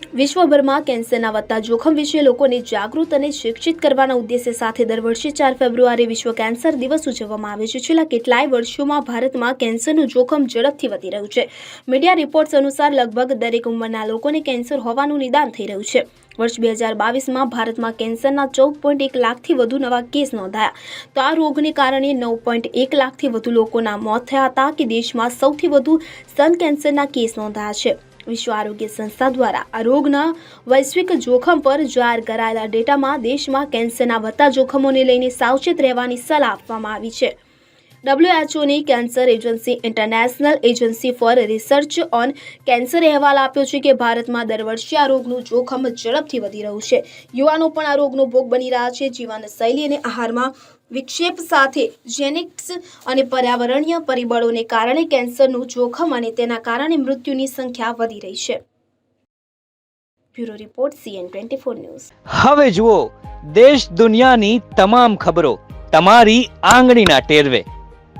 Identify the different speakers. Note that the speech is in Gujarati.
Speaker 1: વિશ્વભરમાં કેન્સરના વધતા જોખમ વિશે લોકોને જાગૃત અને શિક્ષિત કરવાના ઉદ્દેશ્ય સાથે દર વર્ષે ચાર ફેબ્રુઆરી વિશ્વ કેન્સર દિવસ ઉજવવામાં આવે છે. છેલ્લા કેટલાય વર્ષોમાં ભારતમાં કેન્સરનું જોખમ ઝડપથી વધી રહ્યું છે. મીડિયા રિપોર્ટ્સ અનુસાર લગભગ દરેક ઉંમરના લોકોને કેન્સર હોવાનું નિદાન થઈ રહ્યું છે. વર્ષ બે હજાર બાવીસમાં ભારતમાં કેન્સરના ચૌદ પોઈન્ટ એક લાખથી વધુ નવા કેસ નોંધાયા. તો આ રોગને કારણે નવ પોઈન્ટ એક લાખથી વધુ લોકોના મોત થયા હતા કે દેશમાં સૌથી વધુ સ્તન કેન્સરના કેસ નોંધાયા છે. વિશ્વ આરોગ્ય સંસ્થા દ્વારા આ રોગના વૈશ્વિક જોખમ પર જાહેર કરાયેલા ડેટામાં દેશમાં કેન્સરના વધતા જોખમોને લઈને સાવચેત રહેવાની સલાહ આપવામાં આવી છે. ડબ્લ્યુએચઓની cancer agency international agency for research on cancer અહેવાલ આપ્યો છે કે ભારતમાં દર વર્ષે આ રોગનું જોખમ ઝડપથી વધી રહ્યું છે. યુવાનો પણ આ રોગનો ભોગ બની રહ્યા છે. જીવનશૈલી અને આહારમાં વિક્ષેપ સાથે જેનેટિક્સ અને પર્યાવરણીય પરિબળોને કારણે કેન્સરનું જોખમ અને તેના કારણે મૃત્યુની સંખ્યા વધી રહી છે. Bureau report CN twenty four news.
Speaker 2: હવે જુઓ, દેશ દુનિયાની તમામ ખબરો તમારી આંગળીના ટેરવે.